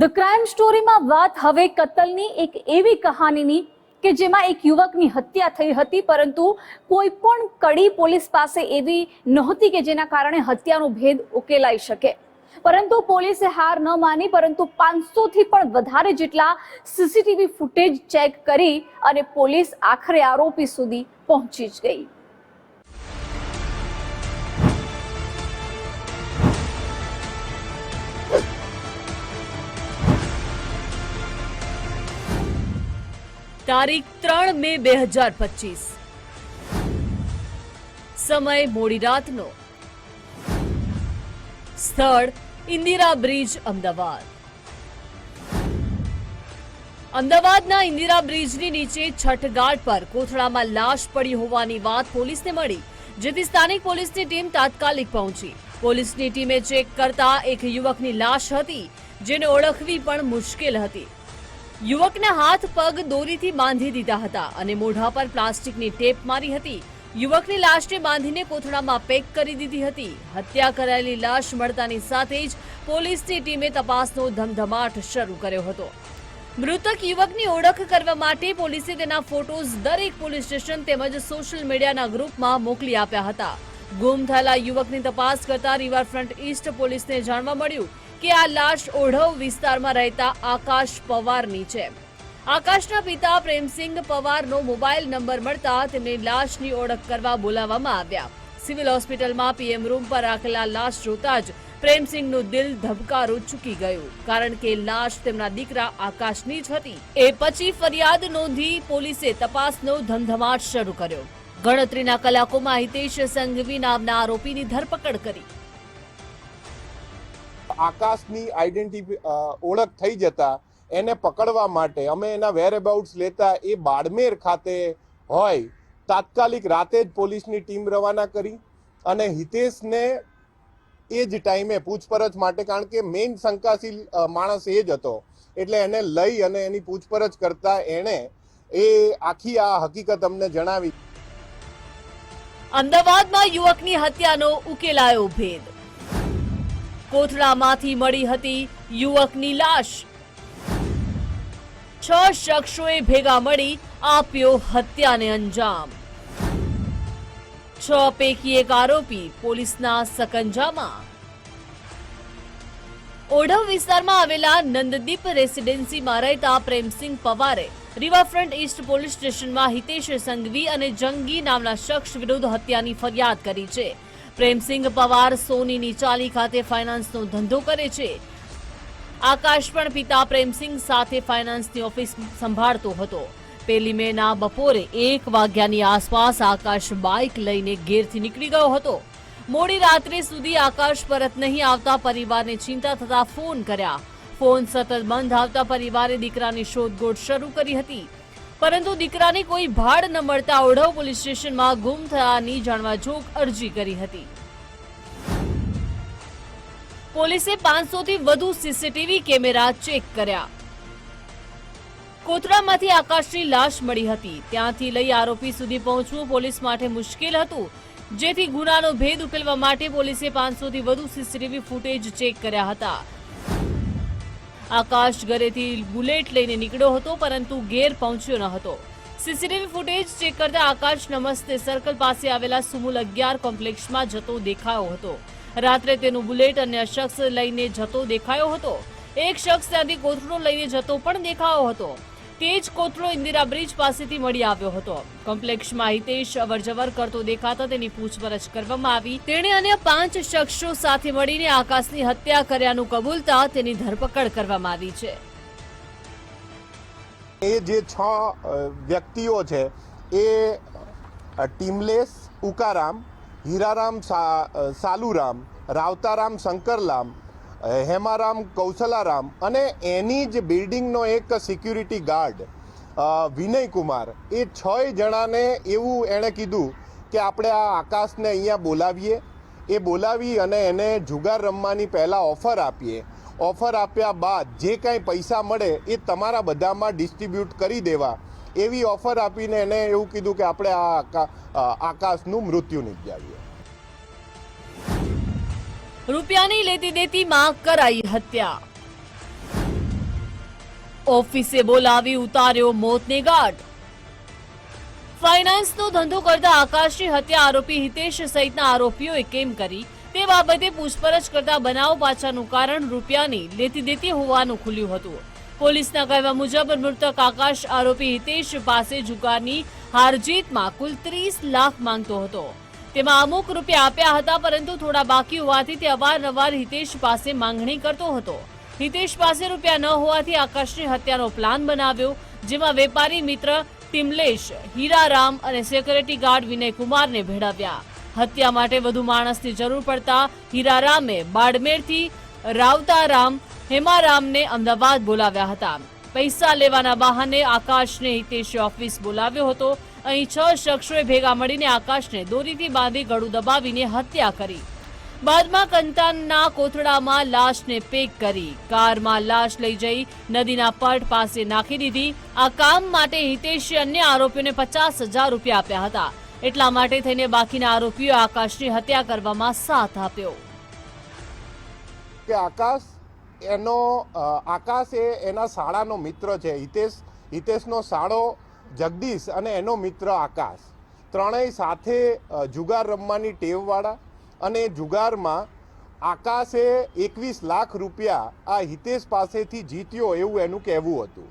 The crime સ્ટોરીમાં વાત હવે કતલની એક એવી કહાનીની કે જેમાં એક યુવકની હત્યા થઈ હતી, પરંતુ કોઈ પણ કડી પોલીસ પાસે એવી નહોતી કે જેના કારણે હત્યાનો ભેદ ઉકેલાઈ શકે. પરંતુ પોલીસે હાર ન માની, પરંતુ પાંચસો થી પણ વધારે જેટલા સીસીટીવી ફૂટેજ ચેક કરી અને પોલીસ આખરે આરોપી સુધી પહોંચી જ ગઈ. તારીખ ત્રણ મે બે હજાર પચીસ. સમય મોડી રાતનો. સ્થળ ઇન્દિરા બ્રિજ, અમદાવાદ. અમદાવાદના ઇન્દિરા બ્રિજની નીચે છઠગાટ પર કોથળામાં લાશ પડી હોવાની વાત પોલીસને મળી, જેથી સ્થાનિક પોલીસની ટીમ તાત્કાલિક પહોંચી. પોલીસની ટીમે ચેક કરતા એક યુવકની લાશ હતી, જેને ઓળખવી પણ મુશ્કેલ હતી. યુવકના હાથ, પગ, દોરીથી બાંધી દીધા હતા અને મોઢા પર પ્લાસ્ટિકની ટેપ મારી હતી. યુવકની લાશને બાંધીને કોથળામાં પેક કરી દીધી હતી. હત્યા કરાયેલી લાશ મળતાની સાથે જ પોલીસની ટીમે તપાસનો ધમધમાટ શરૂ કર્યો હતો. મૃતક યુવકની ઓળખ કરવા માટે પોલીસે તેના ફોટોઝ દરેક પોલીસ સ્ટેશન તેમજ સોશિયલ મીડિયાના ગ્રુપમાં મોકલી આપ્યા હતા. ગુમ થયેલા યુવકની તપાસ કરતા રિવરફ્રન્ટ ઈસ્ટ પોલીસને જાણવા મળ્યું કે આ લાશ ઓઢવ વિસ્તારમાં રહેતા આકાશ પવારની છે. આકાશના પિતા પ્રેમસિંહ પવારનો મોબાઈલ નંબર મળતા તેમની લાશની ઓળખ કરવા બોલાવવામાં આવ્યા. સિવિલ હોસ્પિટલમાં પીએમ રૂમ પર રાખેલા લાશ જોતા જ પ્રેમસિંહનું દિલ ધબકારું ચૂકી ગયું, કારણ કે લાશ તેમના દીકરા આકાશની જ હતી. એ પછી ફરિયાદ નોંધી પોલીસે તપાસનો ધમધમાટ શરૂ કર્યો. ગણતરીના કલાકોમાં હિતેશ સંઘવી નામના આરોપીની ધરપકડ કરી. આકાશની આઈડેન્ટિટી ઓળખ થઈ જતા એને પકડવા માટે અમે એના વેરઅબાઉટ્સ લેતા એ બાડમેર ખાતે હોય, તાત્કાલિક રાતે જ પોલીસની ટીમ રવાના કરી અને હિતેશને એ જ ટાઈમે પૂછપરછ માટે, કારણ કે મેઇન શંકાશીલ માણસ એ જ હતો. એટલે એને લઈ અને એની પૂછપરછ કરતા એણે એ આખી આ હકીકત અમને જણાવી. અમદાવાદમાં યુવકની હત્યાનો ઉકેલાયો ભેદ. કોથળામાંથી મળી હતી યુવકની લાશ. છ શખ્સોએ ભેગા મળી આપ્યો હત્યાને અંજામ. છ પૈકી એક આરોપી પોલીસના સકંજામાં. ઓઢવ વિસ્તારમાં આવેલા નંદદીપ રેસિડેન્સીમાં રહેતા પ્રેમસિંહ પવારે રિવરફ્રન્ટ ઈસ્ટ પોલીસ સ્ટેશનમાં હિતેશ સંઘવી અને જંગી નામના શખ્સ વિરુદ્ધ હત્યાની ફરિયાદ કરી છે. પ્રેમસિંહ પવાર સોનીની ચાલી ખાતે ફાઇનાન્સનો ધંધો કરે છે. આકાશ પણ પિતા પ્રેમસિંહ સાથે ફાઇનાન્સની ઓફિસ સંભાળતો હતો. પેલી મેના બપોરે એક વાગ્યાની આસપાસ આકાશ બાઇક લઈને ઘેરથી નીકળી ગયો હતો. મોડી રાત્રે સુધી આકાશ પરત નહીં આવતા પરિવારને ચિંતા થતા ફોન કર્યા. ફોન સતત બંધ આવતા પરિવારે દીકરાની શોધખોળ શરૂ કરી હતી. પરંતુ દીકરાને કોઈ ભાડ ન મળતા ઓઢવ પોલીસ સ્ટેશનમાં ગુમ થયાની જાણવા જોગ અરજી કરી હતી. પોલીસે પાંચસોથી વધુ સીસીટીવી કેમેરા ચેક કર્યા. કોથળામાંથી આકાશની લાશ મળી હતી. ત્યાંથી લઈ આરોપી સુધી પહોંચવું પોલીસ માટે મુશ્કેલ હતું. જેથી ગુનાનો ભેદ ઉકેલવા માટે પોલીસે પાંચસોથી વધુ સીસીટીવી ફૂટેજ ચેક કર્યા હતા. આકાશ ઘરેથી બુલેટ લઈને નીકળ્યો હતો, પરંતુ ઘેર પહોંચ્યો ન હતો. સીસીટીવી ફૂટેજ ચેક કરતા આકાશ નમસ્તે સર્કલ પાસે આવેલા સુમુલ અગિયાર કોમ્પ્લેક્ષમાં જતો દેખાયો હતો. રાત્રે તેનું બુલેટ અન્ય શખ્સ લઈને જતો દેખાયો હતો. એક શખ્સ ત્યાંથી કોથળો લઈને જતો પણ દેખાયો હતો. તે જ કોથળો ઇન્દિરા બ્રિજ પાસેથી મળી આવ્યો હતો. કોમ્પ્લેક્ષમાં હિતેશ અવરજવર કરતો દેખાતા તેની પૂછપરછ કરવામાં આવી. તેણે અન્ય પાંચ શખ્સો સાથે મળીને આકાશની હત્યા કર્યાનું કબૂલતા તેની ધરપકડ કરવામાં આવી છે. એ જે છ વ્યક્તિઓ છે, એ ટીમલેસ, ઉકારામ, હીરારામ સાલુરામ, રાવતારામ, શંકરલામ હેમારામ કૌશલારામ અને એની જ બિલ્ડિંગનો એક સિક્યુરિટી ગાર્ડ વિનય કુમાર એ છ જણાને એવું એણે કીધું કે આપણે આ આકાશને અહીંયા બોલાવીએ. એ બોલાવી અને એને જુગાર રમવાની પહેલાં ઓફર આપીએ. ઓફર આપ્યા બાદ જે કાંઈ પૈસા મળે એ તમારા બધામાં ડિસ્ટ્રીબ્યુટ કરી દેવા. એવી ઓફર આપીને એને એવું કીધું કે આપણે આ આકા- આકાશનું મૃત્યુ નિપજાવીએ. રૂપિયાની લેતી દેતીમાં કરાઈ હત્યા. ઓફિસે બોલાવી ઉતાર્યો મોતને ગાઢ. ફાઇનાન્સનો ધંધો કરતા આકાશની હત્યા આરોપી હિતેશ સહિતના આરોપીઓએ કેમ કરી? તે બાબતે પૂછપરછ કરતા બનાવ પાછળનું કારણ રૂપિયાની લેતી દેતી હોવાનું ખુલ્યું હતું. પોલીસના કહેવા મુજબ, મૃતક આકાશ આરોપી હિતેશ પાસે જુગારની હારજીતમાં કુલ ત્રીસ લાખ માંગતો હતો. તેમાં અમુક રૂપિયા આપ્યા હતા, પરંતુ થોડા બાકી હોવાથી તે અવારનવાર હિતેશ પાસે માંગણી કરતો હતો. હિતેશ પાસે રૂપિયા ન હોવાથી આકાશની હત્યાનો પ્લાન બનાવ્યો, જેમાં વેપારી મિત્ર ટિમલેશ હીરારામ અને સિક્યોરિટી ગાર્ડ વિનય કુમારને ભેળવ્યા. હત્યા માટે વધુ માણસની જરૂર પડતા હીરારામે બાડમેરથી રાવતારામ હેમારામને અમદાવાદ બોલાવ્યા હતા. પૈસા લેવાના બહાને આકાશને હિતેશે ઓફિસ બોલાવ્યો હતો અહીં છ શખ્સોએ ભેગા મળીને આકાશને દોરીથી બાંધી ગળું દબાવીને હત્યા કરી. બાદમાં કંતાનના કોથળામાં લાશને પેક કરી. કારમાં લાશ લઈ જઈ નદીના પટ પાસે નાખી દીધી. આ કામ માટે હિતેશે અન્ય આરોપીઓને પચાસ હજાર રૂપિયા આપ્યા હતા. એટલા માટે થઈને બાકીના આરોપીઓ આકાશની હત્યા કરવામાં સાથ આપ્યો. કે આકાશ એનો આકાશ એ એના શાળાનો મિત્ર છે. હિતેશ, હિતેશનો શાળો જગદીશ અને એનો મિત્ર આકાશ. ત્રણેય સાથે જુગાર રમવાની ટેવવાળા અને જુગારમાં આકાશે એકવીસ લાખ રૂપિયા આ હિતેશ પાસેથી જીત્યો એવું એનું કહેવું હતું.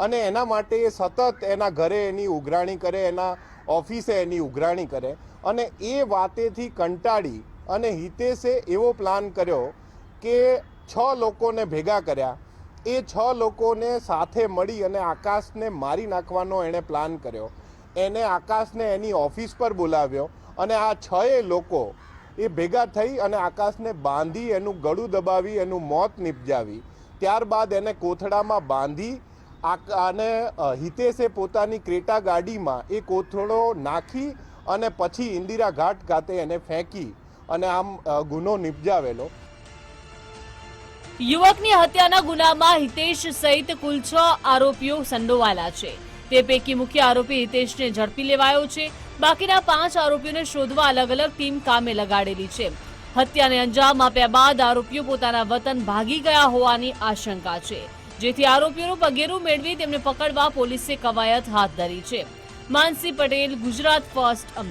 અને એના માટે એ સતત એના ઘરે એની ઉઘરાણી કરે, એના ઓફિસે એની ઉઘરાણી કરે. અને એ વાતેથી કંટાળી અને હિતેશે એવો પ્લાન કર્યો કે છ લોકોને ભેગા કર્યા. એ છ લોકોને સાથે મળી અને આકાશને મારી નાખવાનો એણે પ્લાન કર્યો. એને આકાશને એની ઓફિસ પર બોલાવ્યો અને આ છએ લોકો એ ભેગા થઈ અને આકાશને બાંધી, એનું ગળું દબાવી, એનું મોત નિપજાવી. ત્યારબાદ એને કોથળામાં બાંધી અને હિતેશે પોતાની ક્રેટા ગાડીમાં એ કોથળો નાખી અને પછી ઇન્દિરા ઘાટ ખાતે એને ફેંકી અને આમ ગુનો નિપજાવેલો. યુવકની હત્યાના ગુનામાં હિતેશ સહિત કુલ છ આરોપીઓ સંડોવાયેલા છે. તે પૈકી મુખ્ય આરોપી હિતેશને ઝડપી લેવાયો છે. બાકીના પાંચ આરોપીઓને શોધવા અલગ અલગ ટીમ કામે લગાડેલી છે. હત્યાને અંજામ આપ્યા બાદ આરોપીઓ પોતાના વતન ભાગી ગયા હોવાની આશંકા છે. જેથી આરોપીઓનું પગેરું મેળવી તેમને પકડવા પોલીસે કવાયત હાથ ધરી છે. માનસી પટેલ, ગુજરાત ફર્સ્ટ